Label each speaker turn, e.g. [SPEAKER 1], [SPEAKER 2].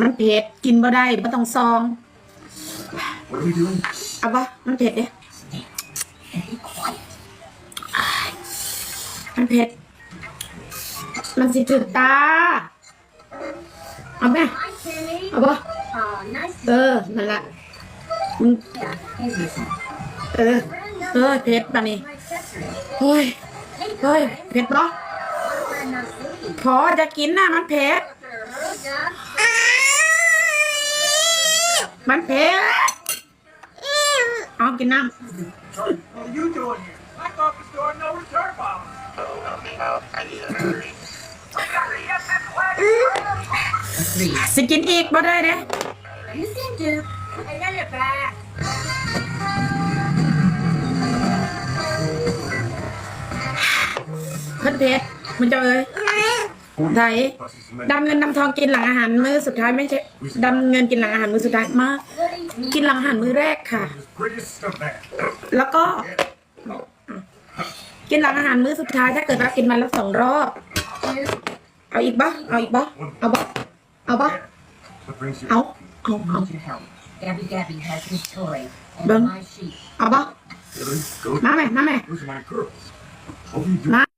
[SPEAKER 1] มันเผ็ดกินบ่ได้บ่ต้องซอง
[SPEAKER 2] What are we doing?
[SPEAKER 1] เอาปะมันเผ็ดเด้อ้ายมันเผ็ด มันสิถึกตา เอาไหม
[SPEAKER 3] Hi, Timmy.
[SPEAKER 1] เอาปะ
[SPEAKER 3] Oh, nice
[SPEAKER 1] เออ นั่นแหละมึง
[SPEAKER 3] Yeah, easy.
[SPEAKER 1] เออ เออ เผ็ดแบบนี้
[SPEAKER 3] My accessory.
[SPEAKER 1] เฮ้ย
[SPEAKER 3] Hey,
[SPEAKER 1] เฮ้ย เผ็ดปะ
[SPEAKER 3] we're not silly.
[SPEAKER 1] พอจะกินนะมันเผ็ด
[SPEAKER 3] Oh, God.
[SPEAKER 1] มันเผ็ดเอากินน้
[SPEAKER 2] What are you
[SPEAKER 1] ได้เด้
[SPEAKER 3] You seem to. I got it back.
[SPEAKER 1] เพิ่นเผ็ดมันจะเอ้ยไทยดำเงินดำทองกินหลังอาหารมื้อสุดท้ายไม่ใช่ดำเงินกินหลังอาหารมื้อสุดท้ายมากินหลังอาหารมื้อแรกค่ะ
[SPEAKER 2] Greatest of man.
[SPEAKER 1] แล้วก็กินหลังอาหารมื้อสุดท้ายถ้าเกิดว่ากินมาแล้วสองรอบเอาอีกบ่เอาอีกบ่เอาบ่เอาบ่
[SPEAKER 2] What brings you?
[SPEAKER 1] เอาเอาเอา
[SPEAKER 4] need your help. Gabby Gabby has his toy and
[SPEAKER 1] Vâng.
[SPEAKER 4] my sheep.
[SPEAKER 1] เอาบ่
[SPEAKER 2] Billy, go.
[SPEAKER 1] มาแม่มาแม่
[SPEAKER 2] Where's my girls? What are you doing?
[SPEAKER 1] มา